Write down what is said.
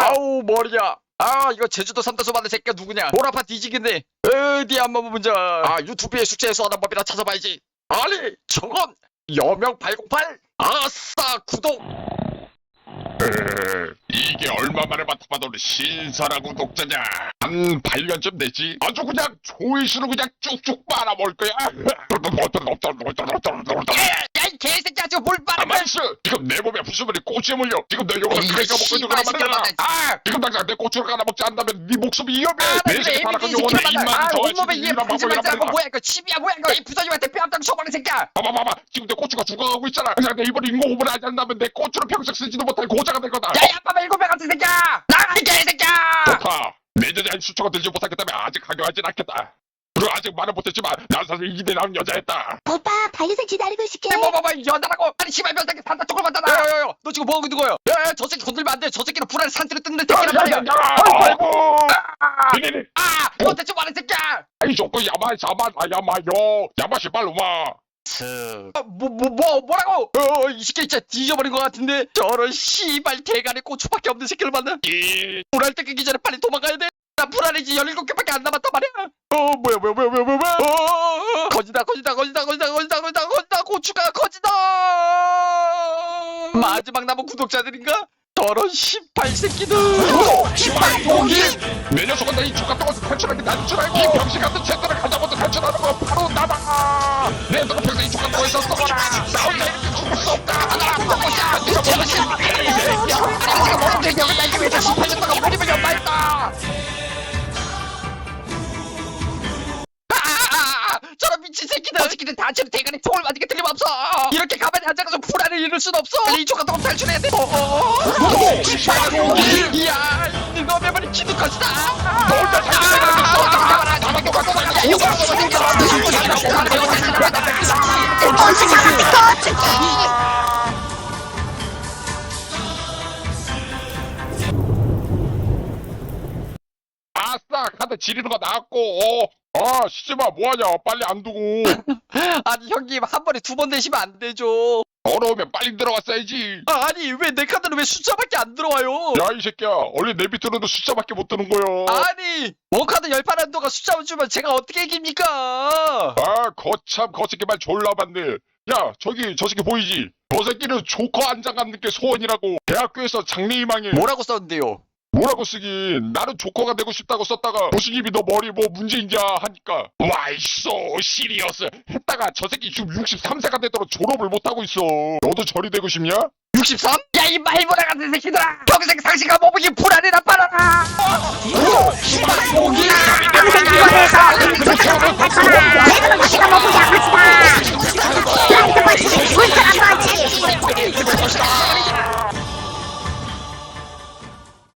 아우 머리야. 아 이거 제주도 삼다수 만든 새끼가 누구냐? 보라파 뒤지겠네. 어디 한번 보자. 아 유튜브에 숙제해서 하는 법이라 찾아봐야지. 아니 저건 여명 808. 아싸 구독. 이게 얼마만에 맡아봐도 신선한 구독자냐 한 8년쯤 됐지 아주 그냥 조회수를 그냥 쭉쭉 빨아먹을 거야 야이 개새끼야 지금 뭘 빨아? 가만있어 지금 내 몸에 부수물이 꼬치에 물려? 지금 내 욕을 그렇게 먹고 있는 거란 말이야 아 지금 당장 내 꼬치를 깔아먹지 않다면 네 목숨이 위험해. 아, 내 새끼 팔아간 영혼에 입만 아, 더해 온몸에 얘 이란 방법이란 말이야. 뭐야 이거 집이야 뭐야 이거 이 부서지한테 뼈 앞장 쳐버린 새끼야. 봐봐 봐봐. 지금 내 꼬치가 죽어가고 있잖아. 그냥 내 이번에 인공 호흡을 하지 않다면 내 꼬치를 평생 쓰지도 못할 고자가 될 거다. 야이 아빠 일곱 배 같은 새끼야. 나가 이 개새끼야. 좋다. 내년에 수초가 들지 못하기 때문에 아직 강요하진 않겠다. 그리고 아직 말은 못했지만 난 사실 이기대 나온 여자였다. 오빠 반려생 기다리고 있을게 뭐뭐뭐 여자라고 아니 씨발 몇 새끼 산다 쪽을 봤잖아 야야야 너 지금 뭐하고 있는 거야 야저 새끼 건들면 안 돼 저 새끼는 불안에 산티를 뜯는 새끼란 말이야 아이고. 니니니. 아너 대체 뭐하는 새끼야 아이 좋고 야마 야마 야마요. 야마시 빨로마. 아, 뭐, 뭐, 뭐, 뭐라고? 어, 이 새끼 진짜 뒤져버린 것 같은데? 저런 씨발 대가리 고추밖에 없는 새끼를 만나? 이. 불알 뜯기기 전에 빨리 도망가야 돼. 나 불알이지 17개밖에 안 남았단 말이야. 어, 뭐야, 뭐야, 뭐야, 뭐야, 뭐야. 어, 어, 어. 거지다, 거지다, 거지다, 거지다, 거지다, 거지다, 거지다, 고추가 거지다. 마지막 남은 구독자들인가? 저런 18새끼들. 시발 동기. 내 녀석은 내이 죽같은 것을 탈출하기 난줄 알고 이 병신 같은 제대로 가자마 새끼들 단체로 대가리 총을 맞은 게 틀림없어 이렇게 가만히 앉아서 불안을 잃을 순 없어 빨리 이쪽 거 탈출해야 돼 어어어 이야 이거 매번이 기도 컷이다 너 혼자 잘 살아가겠어. 나만 똑같은 거야. 이거 어떻게 합니까 어떻게 아싸 카드 지리는 거 나왔고 어. 아 시지마 뭐하냐? 빨리 안 두고. 아니 형님 한 번에 두 번 내시면 안 되죠. 어려우면 빨리 들어갔어야지. 아니 왜 내 카드는 왜 숫자밖에 안 들어와요? 야 이 새끼야. 원래 내 밑으로도 숫자밖에 못 뜨는 거야. 아니 원카드 열판 한도가 숫자만 주면 제가 어떻게 이깁니까? 아 거참 거 새끼 말 졸라 봤네. 야 저기 저 새끼 보이지? 저 새끼는 조커 안장 갖는 게 소원이라고. 대학교에서 장래희망에. 뭐라고 썼는데요 뭐라고 쓰긴 나는 조커가 되고 싶다고 썼다가 도시님이 너 머리 뭐 문제인냐 하니까 와이쏘 시리어스 했다가 저 새끼 지금 63세가 되도록 졸업을 못하고 있어 너도 저리 되고 싶냐? 63? 야 이 말보라 같은 새끼들아 평생 상식과 모범이 불안해나 빨아라 어! 어! 어!